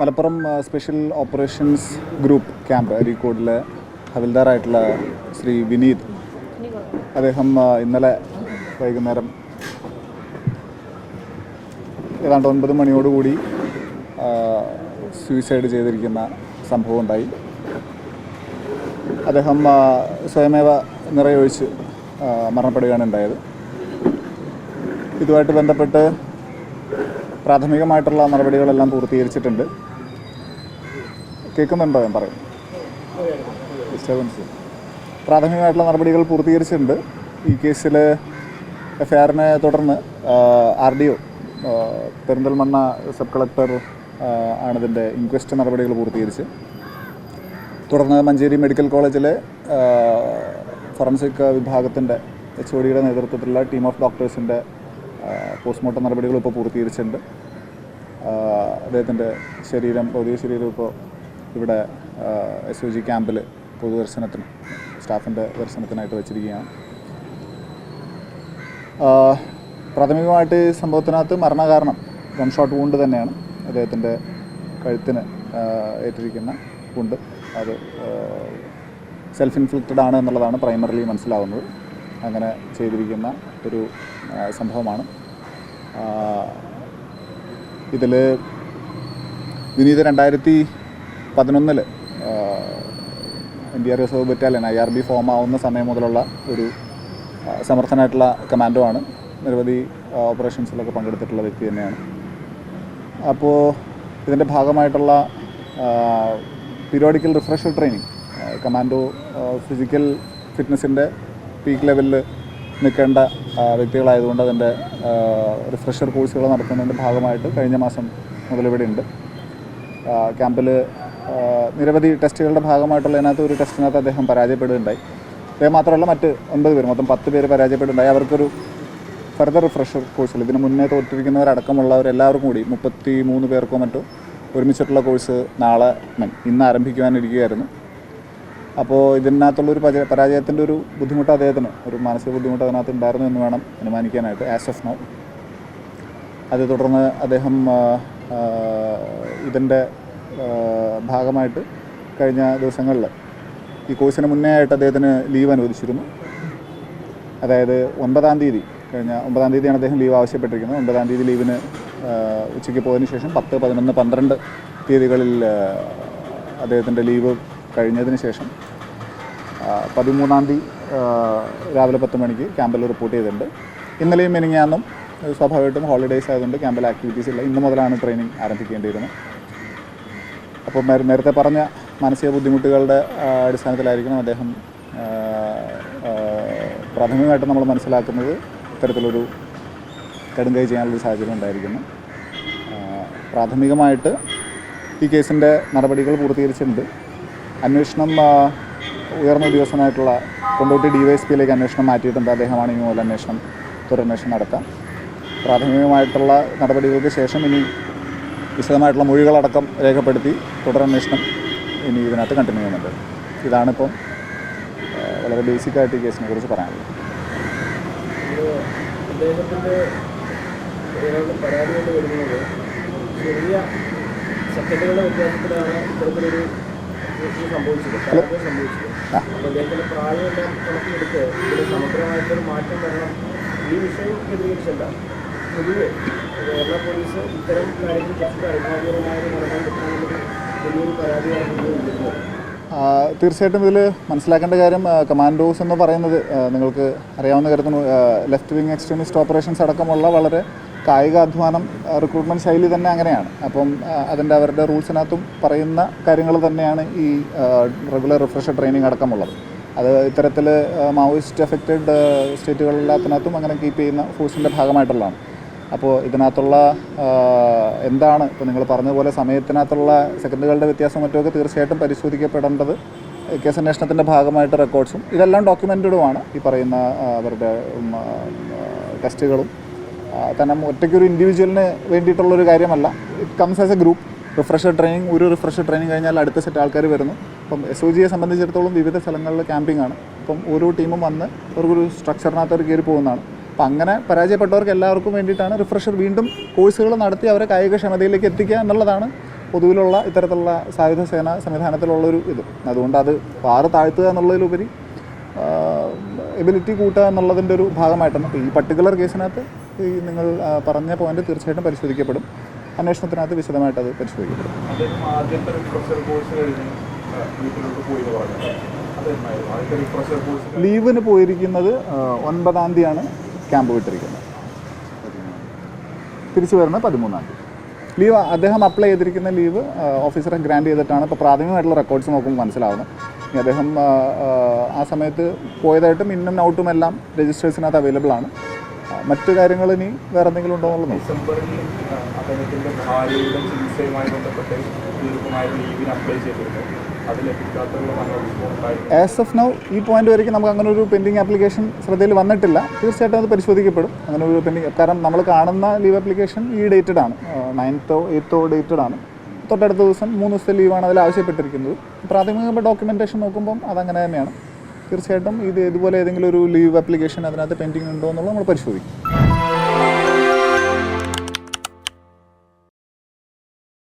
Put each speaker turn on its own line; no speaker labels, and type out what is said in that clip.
Malappuram special operations group camp അരീക്കോടിലെ ഹവിൽദാറായിട്ടുള്ള ശ്രീ വിനീത് അദ്ദേഹം ഇന്നലെ വൈകുന്നേരം ഏതാണ്ട് ഒൻപത് മണിയോടുകൂടി സൂയിസൈഡ് ചെയ്തിരിക്കുന്ന സംഭവം ഉണ്ടായി. അദ്ദേഹം സ്വയമേവ നിറയൊഴിച്ച് മരണപ്പെടുകയാണ് ഉണ്ടായത്. ഇതുമായിട്ട് ബന്ധപ്പെട്ട് പ്രാഥമികമായിട്ടുള്ള നടപടികളെല്ലാം പൂർത്തീകരിച്ചിട്ടുണ്ട്. കേൾക്കുന്നുണ്ടോ? ഞാൻ പറയും. ഡിസ്റ്റർബൻസ് പ്രാഥമികമായിട്ടുള്ള നടപടികൾ പൂർത്തീകരിച്ചിട്ടുണ്ട്. ഈ കേസിൽ എഫ് ആറിനെ തുടർന്ന് R D O Perinthalmanna sub collector ആണിതിന്റെ inquest നടപടികൾ പൂർത്തീകരിച്ച്. തുടർന്ന് മഞ്ചേരി മെഡിക്കൽ കോളേജിലെ ഫോറൻസിക് വിഭാഗത്തിന്റെ എച്ച് ഒ ഡിയുടെ നേതൃത്വത്തിലുള്ള ടീം ഓഫ് ഡോക്ടേഴ്സിന്റെ പോസ്റ്റ്മോർട്ടം നടപടികൾ ഇപ്പോൾ പൂർത്തീകരിച്ചിട്ടുണ്ട്. അദ്ദേഹത്തിന്റെ ശരീരം ഭൗതിക ശരീരം ഇപ്പോൾ ഇവിടെ എസ് യു ജി ക്യാമ്പിൽ പൊതുദർശനത്തിന് സ്റ്റാഫിന്റെ ദർശനത്തിനായിട്ട് വെച്ചിരിക്കുകയാണ്. പ്രാഥമികമായിട്ട് സംഭവത്തിനകത്ത് മരണകാരണം വൺ ഷോട്ട് വൂണ്ട് തന്നെയാണ് അദ്ദേഹത്തിന്റെ കഴുത്തിന് ഏറ്റിരിക്കുന്ന വൂണ്ട് അത് സെൽഫ് ഇൻഫ്ലിക്റ്റഡ് ആണ് എന്നുള്ളതാണ് പ്രൈമറിലി മനസ്സിലാവുന്നത്. അങ്ങനെ ചെയ്തിരിക്കുന്ന ഒരു സംഭവമാണ്. ഇതിൽ വിനീത് രണ്ടായിരത്തി പതിനൊന്നിൽ India reserve battalion I R B form ആവുന്ന സമയം മുതലുള്ള ഒരു സമർത്ഥനായിട്ടുള്ള കമാൻഡോ ആണ്. നിരവധി ഓപ്പറേഷൻസിലൊക്കെ പങ്കെടുത്തിട്ടുള്ള വ്യക്തി തന്നെയാണ്. അപ്പോൾ ഇതിന്റെ ഭാഗമായിട്ടുള്ള periodical refresher training commando physical ഫിറ്റ്നസിന്റെ peak ലെവലിൽ നിൽക്കേണ്ട വ്യക്തികളായതുകൊണ്ട് അതിന്റെ റിഫ്രഷർ കോഴ്സുകൾ നടത്തുന്നതിന്റെ ഭാഗമായിട്ട് കഴിഞ്ഞ മാസം മുതൽ ഇവിടെ ഉണ്ട്. ക്യാമ്പിൽ നിരവധി ടെസ്റ്റുകളുടെ ഭാഗമായിട്ടുള്ള അതിനകത്ത് ഒരു ടെസ്റ്റിനകത്ത് അദ്ദേഹം പരാജയപ്പെടുകയുണ്ടായി. അദ്ദേഹം മാത്രമല്ല മറ്റ് ഒൻപത് പേര് മൊത്തം പത്ത് പേര് പരാജയപ്പെടുകയുണ്ടായി. അവർക്കൊരു ഫർദർ റിഫ്രഷർ കോഴ്സുകൾ ഇതിന് മുന്നേ തോറ്റിരിക്കുന്നവരടക്കമുള്ളവർ എല്ലാവർക്കും കൂടി മുപ്പത്തി മൂന്ന് പേർക്കോ മറ്റോ ഒരുമിച്ചിട്ടുള്ള കോഴ്സ് നാളെ ഇന്ന് ആരംഭിക്കുവാനിരിക്കുകയായിരുന്നു. അപ്പോൾ ഇതിനകത്തുള്ളൊരു പരാ പരാജയത്തിന്റെ ഒരു ബുദ്ധിമുട്ട് അദ്ദേഹത്തിന് ഒരു മാനസിക ബുദ്ധിമുട്ട് അതിനകത്ത് ഉണ്ടായിരുന്നു എന്ന് വേണം അനുമാനിക്കാനായിട്ട് ആസ് ഓഫ് നോ അതേ തുടർന്ന് അദ്ദേഹം ഇതിന്റെ ഭാഗമായിട്ട് കഴിഞ്ഞ ദിവസങ്ങളിൽ ഈ കോഴ്സിന് മുന്നേ ആയിട്ട് അദ്ദേഹത്തിന് ലീവ് അനുവദിച്ചിരുന്നു. അതായത് ഒൻപതാം തീയതി കഴിഞ്ഞ ഒമ്പതാം തീയതിയാണ് അദ്ദേഹം ലീവ് ആവശ്യപ്പെട്ടിരിക്കുന്നത്. ഒമ്പതാം തീയതി ലീവിന് ഉച്ചയ്ക്ക് പോയതിന് ശേഷം പത്ത് പതിനൊന്ന് പന്ത്രണ്ട് തീയതികളിൽ അദ്ദേഹത്തിന്റെ ലീവ് കഴിഞ്ഞതിന് ശേഷം പതിമൂന്നാം തീയതി രാവിലെ പത്ത് മണിക്ക് ക്യാമ്പിൽ റിപ്പോർട്ട് ചെയ്തിട്ടുണ്ട്. ഇന്നലെയും മെനിങ്ങാന്നും സ്വാഭാവികമായിട്ടും ഹോളിഡേയ്സ് ആയതുകൊണ്ട് ക്യാമ്പിൽ ആക്ടിവിറ്റീസ് ഇല്ല. ഇന്ന് മുതലാണ് ട്രെയിനിങ് ആരംഭിക്കേണ്ടിയിരുന്നത്. അപ്പോൾ നേരത്തെ പറഞ്ഞ മാനസിക ബുദ്ധിമുട്ടുകളുടെ അടിസ്ഥാനത്തിലായിരിക്കണം അദ്ദേഹം പ്രാഥമികമായിട്ട് നമ്മൾ മനസ്സിലാക്കുന്നത് ഇത്തരത്തിലൊരു കടുങ്കൈ ചെയ്യാനുള്ളൊരു സാഹചര്യം ഉണ്ടായിരിക്കുന്നു പ്രാഥമികമായിട്ട് ഈ കേസിന്റെ നടപടികൾ പൂർത്തീകരിച്ചിട്ടുണ്ട്. അന്വേഷണം ഉയർന്ന ഉദ്യോഗസ്ഥനായിട്ടുള്ള കൊണ്ടോട്ടി ഡി വൈ എസ് പിയിലേക്ക് അന്വേഷണം മാറ്റിയിട്ടുണ്ട്. അദ്ദേഹമാണ് ഇനി മുതൽ അന്വേഷണം തുടരന്വേഷണം നടത്താം. പ്രാഥമികമായിട്ടുള്ള നടപടികൾക്ക് ശേഷം ഇനി വിശദമായിട്ടുള്ള മൊഴികളടക്കം രേഖപ്പെടുത്തി തുടരന്വേഷണം ഇനി ഇതിനകത്ത് കണ്ടിന്യൂ ചെയ്യുന്നുണ്ട്. ഇതാണിപ്പം വളരെ ബേസിക്കായിട്ട് ഈ കേസിനെ കുറിച്ച് പറയാനുള്ളത്.
അദ്ദേഹത്തിന്റെ ഒരാളുടെ പരാതി കൊണ്ട് വരുന്നത് ചെറിയ സെക്കൻഡുകളുടെ വ്യത്യാസത്തിലാണ് ഇത്തരത്തിലൊരു ഇത് സംഭവിച്ചത്. പരാജയം സംഭവിച്ചത്.
ആ.
അപ്പോൾ അദ്ദേഹത്തിന്റെ പ്രായമെല്ലാം കണക്കിലെടുത്ത് ഇതിൽ സമഗ്രമായിട്ടൊരു മാറ്റം വരണം. ഈ വിഷയം കേന്ദ്രീകരിച്ചല്ല. പൊതുവെ കേരള പോലീസ് ഇത്തരം കാര്യത്തിൽ കുറച്ച് പരിഭാഗപരമായ ഒരു നടപടി എടുക്കണമെന്നൊരു വലിയൊരു
ആ, തീർച്ചയായിട്ടും ഇതിൽ മനസ്സിലാക്കേണ്ട കാര്യം കമാൻഡോസ് എന്ന് പറയുന്നത് നിങ്ങൾക്ക് അറിയാവുന്ന കാര്യത്തിന് ലെഫ്റ്റ് വിങ് എക്സ്ട്രീമിസ്റ്റ് ഓപ്പറേഷൻസ് അടക്കമുള്ള വളരെ കായികാധ്വാനം റിക്രൂട്ട്മെന്റ് ശൈലി തന്നെ അങ്ങനെയാണ്. അപ്പം അതിന്റെ അവരുടെ റൂൾസിനകത്തും പറയുന്ന കാര്യങ്ങൾ തന്നെയാണ് ഈ റെഗുലർ റിഫ്രഷർ ട്രെയിനിങ് അടക്കമുള്ളത്. അത് ഇത്തരത്തിൽ മാവോയിസ്റ്റ് എഫക്റ്റഡ് സ്റ്റേറ്റുകളില്ലാത്തിനകത്തും അങ്ങനെ കീപ്പ് ചെയ്യുന്ന ഫോഴ്സിന്റെ ഭാഗമായിട്ടുള്ളതാണ്. അപ്പോൾ ഇതിനകത്തുള്ള എന്താണ് ഇപ്പോൾ നിങ്ങൾ പറഞ്ഞതുപോലെ സമയത്തിനകത്തുള്ള സെക്കൻഡുകളുടെ വ്യത്യാസം മറ്റുമൊക്കെ തീർച്ചയായിട്ടും പരിശോധിക്കപ്പെടേണ്ടത് കേസ് അന്വേഷണത്തിന്റെ ഭാഗമായിട്ട് റെക്കോർഡ്സും ഇതെല്ലാം ഡോക്യുമെന്റഡുമാണ് ഈ പറയുന്ന അവരുടെ ടെസ്റ്റുകളും. കാരണം തന്നെ ഒറ്റയ്ക്കൊരു ഇൻഡിവിജ്വലിന് വേണ്ടിയിട്ടുള്ളൊരു കാര്യമല്ല. It comes as a group refresher training ഒരു റിഫ്രഷർ ട്രെയിനിങ് കഴിഞ്ഞാൽ അടുത്ത സെറ്റ് ആൾക്കാർ വരുന്നു. അപ്പം എസ് ഒ ജിയെ സംബന്ധിച്ചിടത്തോളം വിവിധ സ്ഥലങ്ങളിൽ ക്യാമ്പിംഗ് ആണ്. അപ്പം ഓരോ ടീമും വന്ന് അവർക്കൊരു സ്ട്രക്ചറിനകത്ത് അവർ കയറി പോകുന്നതാണ്. അപ്പം അങ്ങനെ പരാജയപ്പെട്ടവർക്ക് എല്ലാവർക്കും വേണ്ടിയിട്ടാണ് റിഫ്രഷർ വീണ്ടും കോഴ്സുകൾ നടത്തി അവരെ കായികക്ഷമതയിലേക്ക് എത്തിക്കുക എന്നുള്ളതാണ് പൊതുവിലുള്ള ഇത്തരത്തിലുള്ള സായുധ സേന സംവിധാനത്തിലുള്ളൊരു ഇത്. അതുകൊണ്ട് അത് പാറ് താഴ്ത്തുക എന്നുള്ളതിലുപരി എബിലിറ്റി കൂട്ടുക എന്നുള്ളതിന്റെ ഒരു ഭാഗമായിട്ടാണ്. അപ്പോൾ ഈ പർട്ടിക്കുലർ കേസിനകത്ത് ഈ നിങ്ങൾ പറഞ്ഞ പോയിന്റ് തീർച്ചയായിട്ടും പരിശോധിക്കപ്പെടും. അന്വേഷണത്തിനകത്ത് വിശദമായിട്ട് അത് പരിശോധിക്കപ്പെടും. ലീവിന് പോയിരിക്കുന്നത് ഒൻപതാം തീയതിയാണ്. ക്യാമ്പ് വിട്ടിരിക്കുന്നത്. തിരിച്ചു വരുന്നത് പതിമൂന്നാം തീയതി. ലീവ് അദ്ദേഹം അപ്ലൈ ചെയ്തിരിക്കുന്ന ലീവ് ഓഫീസറെ ഗ്രാൻഡ് ചെയ്തിട്ടാണ്. ഇപ്പോൾ പ്രാഥമികമായിട്ടുള്ള റെക്കോർഡ്സ് നോക്കുമ്പോൾ മനസ്സിലാവുന്നത് ഇനി അദ്ദേഹം ആ, സമയത്ത് പോയതായിട്ടും ഇന്നും ഔട്ടും എല്ലാം രജിസ്റ്റേഴ്സിനകത്ത് അവൈലബിൾ ആണ്. മറ്റു കാര്യങ്ങൾ ഇനി വേറെ എന്തെങ്കിലും ഉണ്ടോ എന്നുള്ളത്
ഡിസംബറിൽ
ആസ് ഓഫ് നൗ ഈ പോയിന്റ് വരയ്ക്ക് നമുക്ക് അങ്ങനെ ഒരു പെൻഡിങ് ആപ്ലിക്കേഷൻ ശ്രദ്ധയിൽ വന്നിട്ടില്ല. തീർച്ചയായിട്ടും അത് പരിശോധിക്കപ്പെടും. അങ്ങനെ ഒരു പെൻഡിങ് കാരണം നമ്മൾ കാണുന്ന ലീവ് ആപ്ലിക്കേഷൻ ഈ ഡേറ്റഡ് ആണ്. നയൻത്തോ എയ്ത്തോ ഡേറ്റഡ് ആണ്. തൊട്ടടുത്ത ദിവസം മൂന്ന് ദിവസത്തെ ലീവാണ് അതിൽ ആവശ്യപ്പെട്ടിരിക്കുന്നത്. പ്രാഥമിക ഡോക്യുമെന്റേഷൻ നോക്കുമ്പം അതങ്ങനെ തന്നെയാണ്. തീർച്ചയായിട്ടും ഇത് ഇതുപോലെ ഏതെങ്കിലും ഒരു ലീവ് ആപ്ലിക്കേഷൻ അതിനകത്ത് പെൻഡിങ് ഉണ്ടോ എന്നുള്ളത് നമ്മൾ പരിശോധിക്കും.